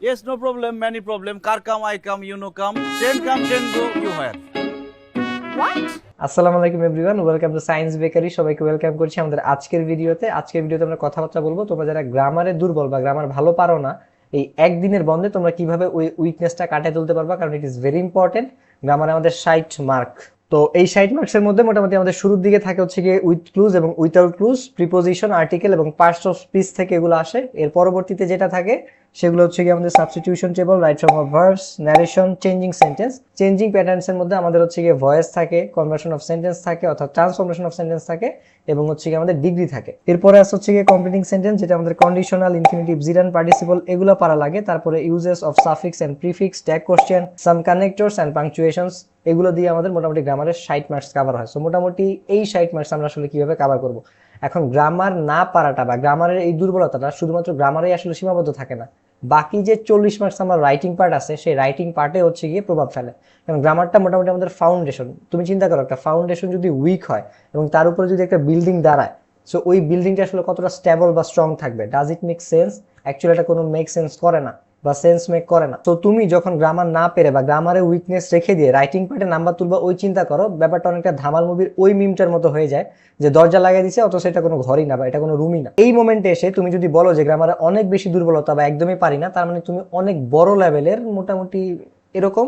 Yes, no problem, many problem. Car come, I come, you know come. Train come, train go, you hire. What? আসসালামু আলাইকুম everyone welcome to science bakery সবাইকে welcome করছি আমাদের আজকের ভিডিওতে আজকের ভিডিওতে আমরা কথাবার্তা বলব তোমরা যারা গ্রামারে দুর্বল বা গ্রামার ভালো পারো না এই একদিনের বন্ধে তোমরা কীভাবে ওই উইকনেসটা কাটিয়ে তুলতে পারবা কারণ ইট ইজ ভেরি ইম্পর্টেন্ট গ্রামারে আমাদের ষাট মার্ক তো এই ষাট মার্কসের মধ্যে মোটামুটি আমাদের শুরুর দিকে থাকে হচ্ছে গিয়ে উইথ ক্লুজ এবং উইথাউট ক্লুজ প্রিপোজিশন আর্টিকেল এবং পার্টস অফ স্পিচ থেকে এগুলো আসে। এর পরবর্তীতে যেটা থাকে, সেগুলো হচ্ছে গিয়ে আমাদের substitution table right form of verbs narration changing sentence changing patterns এর মধ্যে আমাদের হচ্ছে গিয়ে ভয়েস থাকে কনভার্সন অফ সেন্টেন্স থাকে, অর্থাৎ ট্রান্সফরমেশন অফ সেন্টেন্স থাকে এবং হচ্ছে গিয়ে আমাদের ডিগ্রি থাকে। এরপরে আসছে হচ্ছে গিয়ে কমপ্লিটিং সেন্টেন্স যেটা আমাদের কন্ডিশনাল ইনফিনিটিভ জিরান পার্টিসিপল এগুলো পারা লাগে। তারপরে uses of suffix and prefix tag question some connectors and punctuations এগুলো দিয়ে আমাদের মোটামুটি গ্রামারের ষাট মার্কস কভার হয়। সো মোটামুটি এই ষাট মার্কস আমরা আসলে কীভাবে কভার করব? এখন গ্রামার না পারাটা বা গ্রামারের এই দুর্বলতাটা শুধুমাত্র গ্রামারেই আসলে সীমাবদ্ধ থাকে না। বাকি যে চল্লিশ মার্কস আমার রাইটিং পার্ট আছে, সেই রাইটিং পার্টে হচ্ছে গিয়ে প্রভাব ফেলে। কারণ গ্রামারটা মোটামুটি আমাদের ফাউন্ডেশন তুমি চিন্তা করো, একটা ফাউন্ডেশন যদি উইক হয় এবং তার উপরে যদি একটা বিল্ডিং দাঁড়ায় সো ওই বিল্ডিংটা আসলে কতটা স্টেবল বা স্ট্রং থাকবে? Does it make sense actually এটা কোনো মেক সেন্স করে না। বা সেন্স মেক করে না। তো তুমি যখন গ্রামার না পেরে বা গ্রামারে উইকনেস রেখে দিয়ে রাইটিং পার্টে নাম্বার তুলবা, ওই চিন্তা করো, ব্যাপারটা অনেকটা ধামাল মুভির ওই মিমটার মতো হয়ে যায়, যে দরজা লাগিয়ে দিছে, অথচ এটা কোনো ঘরই না বা এটা কোনো রুমই না। এই মোমেন্টে এসে তুমি যদি বলো যে গ্রামারে অনেক বেশি দুর্বলতা বা একদমই পারি না, তার মানে তুমি অনেক বড় লেভেলের মোটামুটি এরকম,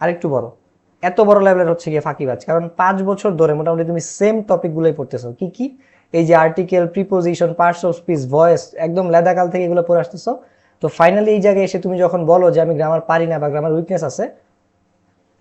আরেকটু বড়। এত বড় লেভেলের হচ্ছে গিয়ে ফাঁকিবাজ। কারণ পাঁচ বছর ধরে মোটামুটি তুমি সেম টপিকগুলোই পড়তেছো। কি কি? এই যে article preposition parts of speech voice একদম লেদাকাল থেকে এগুলো পড়ে আসতেছো। তো ফাইনালি এই জায়গায় এসে তুমি যখন বলো যে আমি গ্রামার পারি না বা গ্রামার উইকনেস আছে,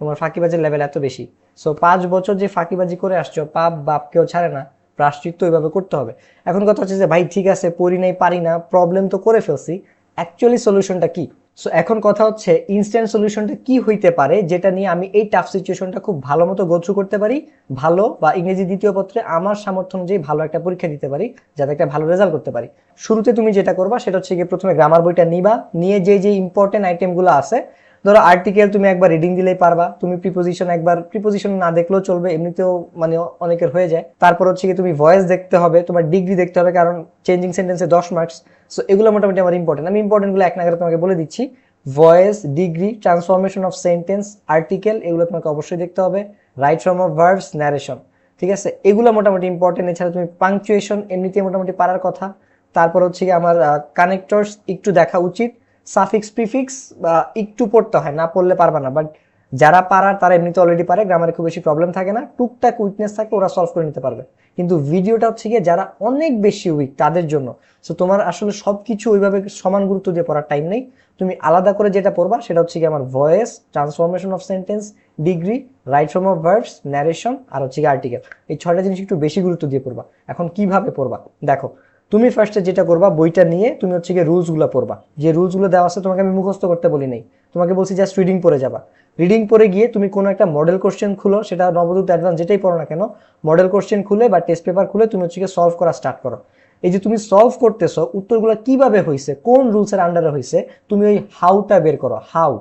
তোমার ফাঁকিবাজির লেভেল এত বেশি। সো পাঁচ বছর যে ফাঁকিবাজি করে আসছো, পাপ বাপ কেউ ছাড়ে না প্রাশ্চিত্য ওইভাবে করতে হবে। এখন কথা হচ্ছে যে, ভাই, ঠিক আছে, পড়ি নাই, পারি না প্রবলেম তো করে ফেলছি অ্যাকচুয়ালি সলিউশনটা কি? সো এখন কথা হচ্ছে ইনস্ট্যান্ট সলিউশনটা কি হইতে পারে, যেটা নিয়ে আমি এই টাফ সিচুয়েশনটা খুব ভালো মতো গোছু করতে পারি, ভালো বা ইংরেজি দ্বিতীয় পত্রে আমার সামর্থ্য অনুযায়ী ভালো একটা পরীক্ষা দিতে পারি, যাতে একটা ভালো রেজাল্ট করতে পারি। শুরুতে তুমি যেটা করবা, সেটা হচ্ছে গিয়ে প্রথমে গ্রামার বইটা নিবা, নিয়ে যে যে ইম্পর্টেন্ট আইটেমগুলো আছে ধরো আর্টিকেল তুমি একবার রিডিং দিলেই পারবা। তুমি প্রিপোজিশন একবার প্রিপোজিশন না দেখলেও চলবে, এমনিতেও মানে অনেকের হয়ে যায়। তারপর হচ্ছে কি তুমি ভয়েস দেখতে হবে, তোমার ডিগ্রি দেখতে হবে, কারণ চেঞ্জিং সেন্টেন্সে দশ মার্কস সো এগুলো মোটামুটি আমার ইম্পর্টেন্ট আমি ইম্পর্টেন্টগুলো এক নাগারে তোমাকে বলে দিচ্ছি। Voice degree transformation of sentence article এগুলো তোমাকে অবশ্যই দেখতে হবে। Right form of verbs narration ঠিক আছে? এগুলো মোটামুটি ইম্পর্টেন্ট এছাড়া তুমি পাংচুয়েশন এমনিতে মোটামুটি পারার কথা। তারপর হচ্ছে কি আমার কানেক্টরস একটু দেখা উচিত। সাফিক্স প্রিফিক্স একটু পড়তে হয়, না পড়লে পারবা না। বাট যারা পারার, তারা এমনিতে অলরেডি পারে গ্রামারে খুব বেশি প্রবলেম থাকে না। টুকটাক উইকনেস থাকে, ওরা সলভ করে নিতে পারবে। কিন্তু ভিডিওটা হচ্ছে গিয়ে যারা অনেক বেশি উইক তাদের জন্য। সো তোমার আসলে সবকিছু ওইভাবে সমান গুরুত্ব দিয়ে পড়ার টাইম নেই। তুমি আলাদা করে যেটা পড়বা, সেটা হচ্ছে গিয়ে আমার voice transformation of sentence degree right form of verbs narration আর হচ্ছে গিয়ে আর্টিকেল এই ছয়টা জিনিস একটু বেশি গুরুত্ব দিয়ে পড়বা। এখন কীভাবে পড়বা? দেখো তুমি ফার্স্টে যেটা করবা, বইটা নিয়ে তুমি হচ্ছে গিয়ে রুলসগুলো পড়বা। যে রুলসগুলো দেওয়া আছে তোমাকে আমি মুখস্থ করতে বলি নাই। তোমাকে বলছি জাস্ট রিডিং পড়ে যাবা। রিডিং পড়ে গিয়ে তুমি কোনো একটা মডেল কোশ্চেন খুলো, সেটা নবদূত অ্যাডভান্স যেটাই পড়ো না কেন মডেল কোশ্চেন খুলে বা টেস্ট পেপার খুলে তুমি হচ্ছে গিয়ে সলভ করা স্টার্ট করো। এই যে তুমি সলভ করতেছো, উত্তরগুলো কীভাবে হয়েছে কোন রুলসের আন্ডারে হয়েছে তুমি ওই হাউটা বের করো হাউ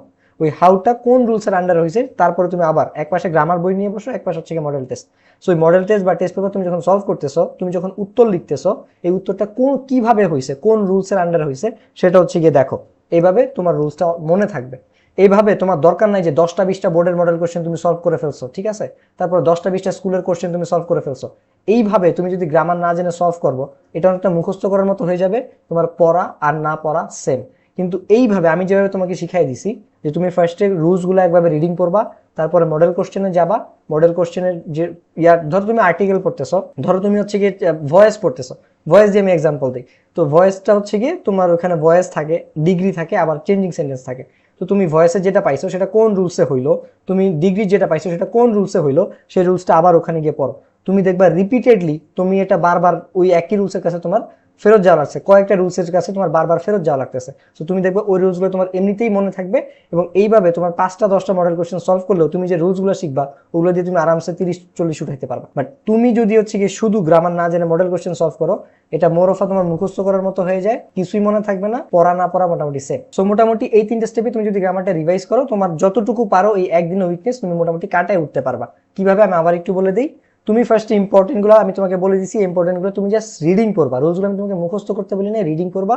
ওই হাউটা কোন রুলসের আন্ডারে হয়েছে, তারপরে তুমি আবার এক পাশে গ্রামার বই নিয়ে বসো, এক পাশে হচ্ছে মডেল টেস্ট সো ওই মডেল টেস্ট বা টেস্ট পেপার তুমি যখন সলভ করতেছো, তুমি যখন উত্তর লিখতেছো, এই উত্তরটা কোন, কীভাবে হয়েছে, কোন রুলসের আন্ডারে হয়েছে, সেটা হচ্ছে গিয়ে দেখো। এইভাবে তোমার রুলসটা মনে থাকবে। এইভাবে তোমার দরকার নাই যে দশটা বিশটা বোর্ডের মডেল কোশ্চেন তুমি সলভ করে ফেলছো, ঠিক আছে? তারপর দশটা বিশটা স্কুলের কোশ্চেন তুমি সলভ করে ফেলছো। এইভাবে তুমি যদি গ্রামার না জেনে সলভ করব, এটা অনেকটা মুখস্থ করার মতো হয়ে যাবে, তোমার পড়া আর না পড়া সেম কিন্তু এইভাবে আমি যেভাবে তোমাকে শিখাই দিছি যে তুমি ফার্স্টে রুলসগুলো একভাবে রিডিং করবা, তারপরে মডেল কোশ্চেনে যাবা মডেল কোশ্চেনের যে ইয়ার ধরো তুমি আর্টিকেল পড়তেছো, ধরো তুমি হচ্ছে গিয়ে ভয়েস পড়তেছো ভয়েস দিয়ে আমি এক্সাম্পল দিই। তো ভয়েসটা হচ্ছে গিয়ে তোমার ওখানে ভয়েস থাকে ডিগ্রি থাকে, আবার চেঞ্জিং সেন্টেন্স থাকে। তো তুমি ভয়েসে যেটা পাইছো সেটা কোন রুলসে হইল, তুমি ডিগ্রি যেটা পাইছো সেটা কোন রুলসে হইল, সেই রুলসটা আবার ওখানে গিয়ে পড়ো। তুমি দেখবা রিপিটেডলি তুমি এটা বারবার ওই একই রুলসের কাছে তোমার ফেরত যাওয়া লাগছে কয়েকটা রুলসের কাছে তোমার বারবার ফেরত যাওয়া লাগতেছে। তো তুমি দেখবে ওই রুলসগুলো তোমার এমনিতেই মনে থাকবে এবং এইভাবে তোমার পাঁচটা, দশটা মডেল কোয়েশ্চেন সলভ করলেও তুমি যে রুলসগুলো শিখবা, ওগুলো দিয়ে তুমি আরামসে তিরিশ, চল্লিশ উঠাইতে পারবা। বাট তুমি যদি হচ্ছে গিয়ে শুধু গ্রামার না জেনে মডেল কোয়েশ্চেন সলভ করো, এটা মোরফা তোমার মুখস্থ করার মতো হয়ে যায়, কিছুই মনে থাকবে না, পড়া না পড়া মোটামুটি সেম সো মোটামুটি এই তিনটা স্টেপে তুমি যদি গ্রামারটা রিভাইজ করো, তোমার যতটুকু পারো এই একদিন উইকনেস তুমি মোটামুটি কাটায় উঠতে পারবা। কীভাবে আমি আবার একটু বলে দিই? তুমি ফার্স্ট ইম্পর্টেন্টগুলো আমি তোমাকে বলে দিচ্ছি ইম্পর্টেন্টগুলো তুমি জাস্ট রিডিং করবা রুলসগুলো আমি তোমাকে মুখস্থ করতে বলি না রিডিং করবা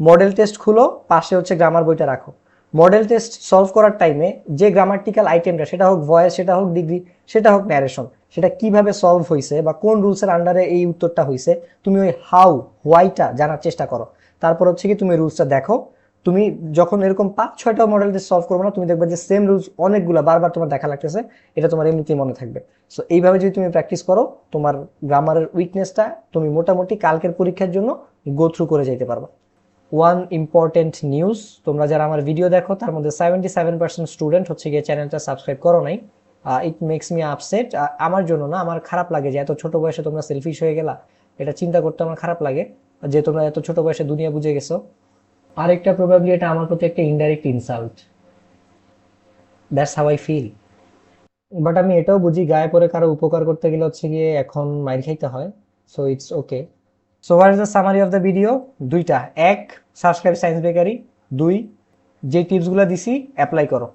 মডেল টেস্ট খুলো, পাশে হচ্ছে গ্রামার বইটা রাখো। মডেল টেস্ট সলভ করার টাইমে যে গ্রামাটিক্যাল আইটেমটা সেটা হোক ভয়েস সেটা হোক ডিগ্রি সেটা হোক ন্যারেশন সেটা কীভাবে সলভ হয়েছে বা কোন রুলসের আন্ডারে এই উত্তরটা হয়েছে তুমি ওই হাউ হোয়াইটা জানার চেষ্টা করো। তারপর হচ্ছে কি তুমি রুলসটা দেখো। তুমি যখন এরকম পাঁচ, ছয়টা মডেল দিয়ে সলভ করবে না, তুমি দেখবে যে সেম রুলস অনেকগুলো বারবার তোমার দেখা লাগতেছে, এটা তোমার এমনিতেই মনে থাকবে। সো এইভাবে যদি তুমি প্র্যাকটিস করো, তোমার গ্রামারের উইকনেসটা তুমি মোটামুটি কালকের পরীক্ষার জন্য গো থ্রু করে যেতে পারবে। ওয়ান ইম্পর্টেন্ট নিউজ তোমরা যারা আমার ভিডিও দেখো, তার মধ্যে সেভেন্টি সেভেন পার্সেন্ট স্টুডেন্ট হচ্ছে গিয়ে চ্যানেলটা সাবস্ক্রাইব করো নাই। ইট মেক্স মি আপসেট আমার জন্য না, আমার খারাপ লাগে যে এত ছোট বয়সে তোমরা সেলফিশ হয়ে গেলা। এটা চিন্তা করতে আমার খারাপ লাগে যে তোমরা এত ছোট বয়সে দুনিয়া বুঝে গেছো। আরেকটা প্রবাবলি এটা আমার প্রতি একটা indirect insult that's how I feel but আমি এটাও বুঝি গায়ে পরে কারও উপকার করতে গেলে হচ্ছে গিয়ে এখন মাইর খাইতে হয় so it's okay so what is the summary of the video দুইটা। এক সাবস্ক্রাইব সায়েন্স বেকারি দুই, যে টিপসগুলো দিছি অ্যাপ্লাই করো।